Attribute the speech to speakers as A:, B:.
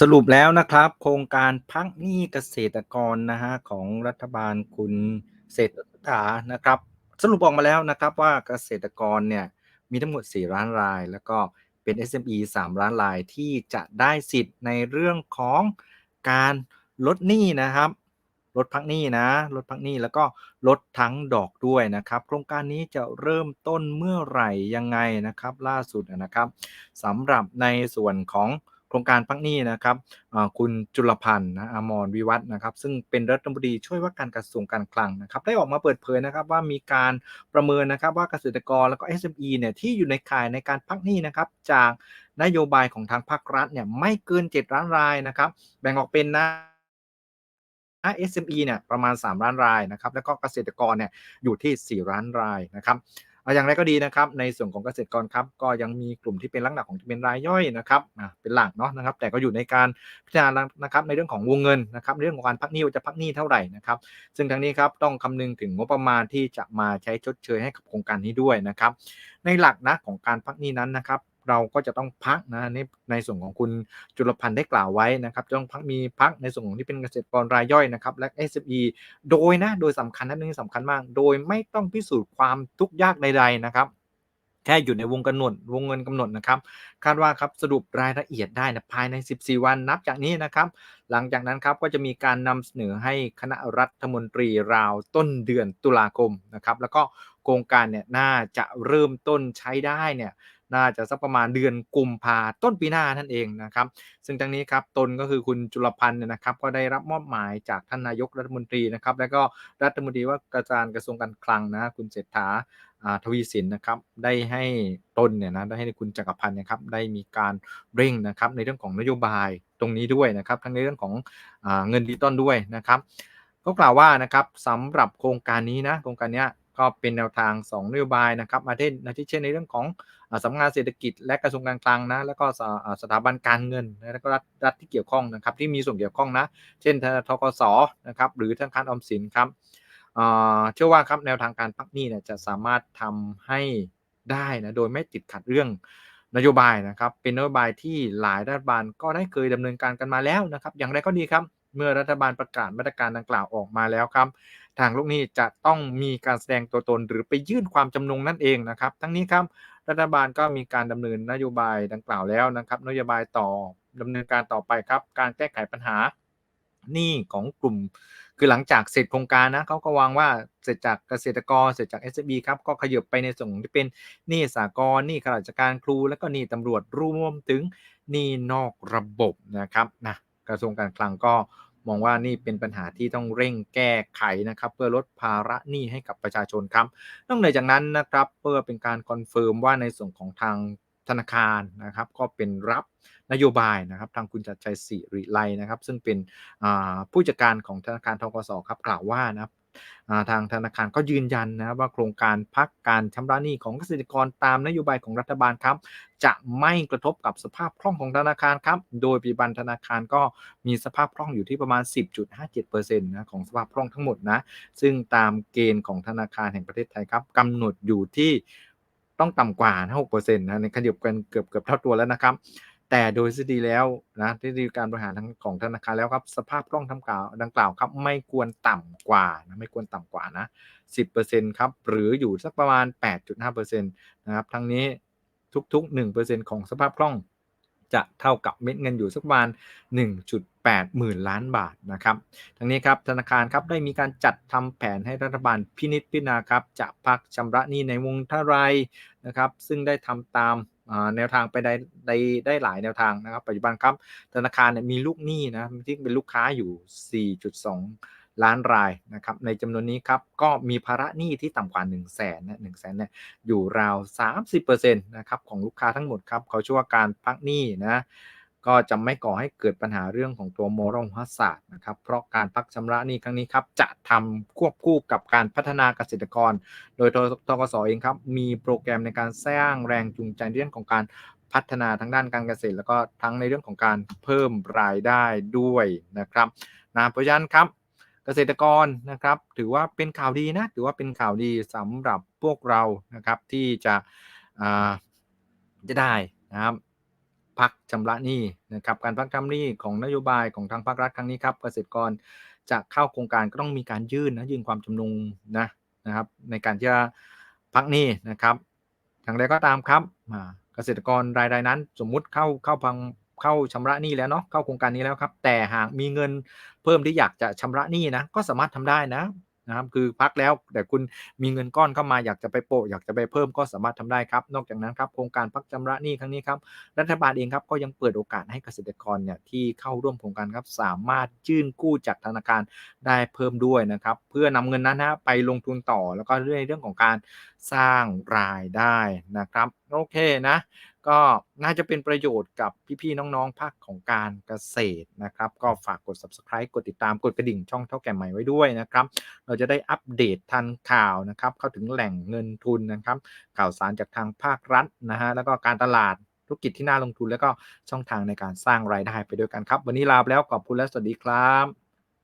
A: สรุปแล้วนะครับ โครงการพักหนี้เกษตรกรนะฮะของรัฐบาลคุณเศรษฐานะครับ สรุปออกมาแล้วนะครับว่าเกษตรกรเนี่ยมีทั้งหมด 4 ล้านราย แล้วก็เป็น SME 3 ล้านรายที่จะได้สิทธิ์ในเรื่องของการลดหนี้นะครับลดพักหนี้นะลดพักหนี้แล้วก็ลดทั้งดอกด้วยนะครับ โครงการนี้จะเริ่มต้นเมื่อไหร่ยังไงนะครับ ล่าสุดนะครับสำหรับในส่วนของ ครงการพักหนี้นะครับคุณจุลพันธ์นะอมรวิวัฒนะครับซึ่งเป็นรัฐมนตรีช่วยว่าการกระทรวงการคลังนะครับได้ออกมาเปิดเผยนะครับว่ามีการประเมินนะครับว่าเกษตรกรแล้วก็ SME เนี่ยที่อยู่ในข่ายในการพักหนี้นะครับจากนโยบายของทางภาครัฐเนี่ยไม่เกิน 7 ล้านรายนะครับแบ่งออกเป็นนะ SME เนี่ยประมาณ 3 ล้านรายนะครับแล้วก็เกษตรกรเนี่ยอยู่ที่ 4 ล้านรายนะครับ อย่างไรก็ดีนะครับ ในส่วนของเกษตรกรครับก็ยังมีกลุ่มที่เป็นลักษณะของที่เป็นรายย่อยนะครับเป็นหลักเนาะนะครับ แต่ก็อยู่ในการพิจารณานะครับในเรื่องของวงเงินนะครับเรื่องของการพักหนี้จะพักหนี้เท่าไหร่นะครับ ซึ่งทั้งนี้ครับต้องคำนึงถึงงบประมาณที่จะมาใช้ชดเชยให้กับโครงการนี้ด้วยนะครับ ในหลักนะของการพักหนี้นั้นนะครับ เราก็จะต้องพักนะในในส่วนของคุณจุลพันธ์ได้กล่าวไว้นะครับจะต้องพักมีพักในส่วนของที่เป็นเกษตรกรรายย่อยนะครับและ SME โดยนะโดยสำคัญนั่นนี่สำคัญมาก โดยไม่ต้องพิสูจน์ความทุกข์ยากใดๆนะครับแค่อยู่ในวงกำหนดวงเงินกำหนดนะครับ คาดว่าครับสรุปรายละเอียดได้นะภายใน 14 วันนับจากนี้นะครับ หลังจากนั้นครับก็จะมีการนำเสนอให้คณะรัฐมนตรีราวต้นเดือนตุลาคมนะครับ แล้วก็โครงการเนี่ยน่าจะเริ่มต้นใช้ได้เนี่ย น่าจะสักประมาณเดือนกุมภาต้นปีหน้านั่นเองนะครับ ซึ่งทั้งนี้ครับตนก็คือคุณจุลพันธ์เนี่ยนะครับก็ได้รับมอบหมายจากท่านนายกรัฐมนตรีนะครับ แล้วก็รัฐมนตรีว่าการกระทรวงการคลังนะคุณเศรษฐาทวีสินนะครับได้ให้ตนเนี่ยนะได้ให้คุณจักรพันธ์นะครับได้มีการเร่งนะครับในเรื่องของนโยบายตรงนี้ด้วยนะครับ ทั้งในเรื่องของอเงินดิจิตอลด้วยนะครับ ก็กล่าวว่านะครับสำหรับโครงการนี้นะโครงการนี้ ก็เป็นแนวทาง 2 นโยบายนะครับมาเช่นนะที่เช่นในเรื่องของสำนักงานเศรษฐกิจและกระทรวงการคลังนะแล้วก็สถาบันการเงินแล้วก็รัฐรัฐที่เกี่ยวข้องนะครับที่มีส่วนเกี่ยวข้องนะเช่นทกสนะครับหรือธนาคารออมสินครับเชื่อว่าครับแนวทางการพักหนี้เนี่ยจะสามารถทำให้ได้นะโดยไม่ติดขัดเรื่องนโยบายนะครับเป็นนโยบายที่หลายรัฐบาลก็ได้เคยดำเนินการกันมาแล้วนะครับอย่างไรก็ดีครับเมื่อรัฐบาลประกาศมาตรการดังกล่าวออกมาแล้วครับ ทางลูกหนี้จะต้องมีการแสดงตัวตนหรือไปยื่นความจำนงนั่นเองนะครับ ทั้งนี้ครับรัฐบาลก็มีการดำเนินนโยบายดังกล่าวแล้วนะครับ นโยบายต่อดำเนินการต่อไปครับ การแก้ไขปัญหาหนี้ของกลุ่ม คือหลังจากเสร็จโครงการนะเขาก็วางว่าเสร็จจากเกษตรกรเสร็จจาก s อ b ครับก็ขยับไปในส่วนที่เป็นหนี้สากลหนี้ข้าราชการครู แล้วก็หนี้ตำรวจรวมถึงหนี้นอกระบบนะครับนะกระทรวงการคลังก็ มองว่านี่เป็นปัญหาที่ต้องเร่งแก้ไขนะครับ เพื่อลดภาระหนี้ให้กับประชาชนครับนอกจากนั้นนะครับเพื่อเป็นการคอนเฟิร์มว่าในส่วนของทางธนาคารนะครับก็เป็นรับนโยบายนะครับทางคุณจัดชัยสิริไลนะครับ ซึ่งเป็นผู้จัดการของธนาคารทกสครับกล่าวว่านะครับ ทางธนาคารก็ยืนยันนะว่าโครงการพักการชำระหนี้ของเกษตรกรตามนโยบายของรัฐบาลครับ จะไม่กระทบกับสภาพคล่องของธนาคารครับ โดยปัจจุบันธนาคารก็มีสภาพคล่องอยู่ที่ประมาณ 10.57%นะของสภาพคล่องทั้งหมดนะ ซึ่งตามเกณฑ์ของธนาคารแห่งประเทศไทยครับกำหนดอยู่ที่ต้องต่ำกว่า 6%นะในขยับกันเกือบเกือบเท่าตัวแล้วนะครับ แต่โดยทฤษฎีแล้วนะทฤษฎีการบริหารของธนาคารแล้วครับสภาพคล่องทั้งกล่าวดังกล่าวครับไม่ควรต่ำกว่านะไม่ควรต่ำกว่านะ10%ครับหรืออยู่สักประมาณ 8.5%นะครับทั้งนี้ทุกๆ 1%ของสภาพคล่องจะเท่ากับเม็ดเงินอยู่สักประมาณ 1.8 หมื่นล้านบาทนะครับ ทั้งนี้ครับธนาคารครับได้มีการจัดทำแผนให้รัฐบาลพินิจพิจารณาครับจะพักชำระหนี้ในวงเท่าไรนะครับ ซึ่งได้ทำตาม แนวทางไปได้ได้ได้หลายแนวทางนะครับ ปัจจุบันครับธนาคารเนี่ยมีลูกหนี้นะที่เป็นลูกค้าอยู่ 4.2 ล้านรายนะครับ ในจำนวนนี้ครับก็มีภาระหนี้ที่ต่ำกว่า 1 0 0 0 0แสนนะหนึ่งแสนเนี่ยอยู่ราว 30%นะครับของลูกค้าทั้งหมดครับเขาช่วยการพักหนี้นะ ก็จะไม่ก่อให้เกิดปัญหาเรื่องของตัวโมรลฮัสาดนะครับ เพราะการพักชำระหนี้ครั้งนี้ครับ จะทำควบคู่กับการพัฒนาเกษตรกร โดยทกศเองครับ มีโปรแกรมในการสร้างแรงจูงใจเรื่องของการพัฒนาทางด้านการเกษตร แล้วก็ทั้งในเรื่องของการเพิ่มรายได้ด้วยนะครับนะเพราะฉะนั้นครับเกษตรกรนะครับ ถือว่าเป็นข่าวดีนะ ถือว่าเป็นข่าวดีสำหรับพวกเรานะครับที่จะจะได้นะครับ พักชำระหนี้นะครับการพักชำระหนี้ของนโยบายของทางภาครัฐครั้งนี้ครับเกษตรกรจะเข้าโครงการก็ต้องมีการยื่นนะยื่นความจำนงนะนะครับ ในการที่จะพักหนี้นะครับอย่างไรก็ตามครับเกษตรกรรายใดนั้น สมมุติเข้าเข้าพังเข้าชำระหนี้แล้วเนาะเข้าโครงการนี้แล้วครับ แต่หากมีเงินเพิ่มที่อยากจะชำระหนี้นะก็สามารถทำได้นะ นะครับคือพักแล้วแต่คุณมีเงินก้อนเข้ามาอยากจะไปโปะอยากจะไปเพิ่มก็สามารถทำได้ครับ นอกจากนั้นครับโครงการพักชำระหนี้ครั้งนี้ครับรัฐบาลเองครับก็ยังเปิดโอกาสให้เกษตรกรเนี่ยที่เข้าร่วมโครงการครับสามารถยื่นกู้จากธนาคารได้เพิ่มด้วยนะครับเพื่อนำเงินนั้นนะไปลงทุนต่อแล้วก็เรื่องเรื่องของการสร้างรายได้นะครับโอเคนะ ก็น่าจะเป็นประโยชน์กับพี่ๆน้องๆภาคของการเกษตรนะครับ ก็ฝากกด subscribe กดติดตามกดกระดิ่งช่องเท่าแก่ใหม่ไว้ด้วยนะครับ เราจะได้อัปเดตทันข่าวนะครับ เข้าถึงแหล่งเงินทุนนะครับ ข่าวสารจากทางภาครัฐนะฮะแล้วก็การตลาดธุรกิจที่น่าลงทุน แล้วก็ช่องทางในการสร้างรายได้ไปด้วยกันครับ วันนี้ลาไปแล้วขอบคุณและสวัสดีครับ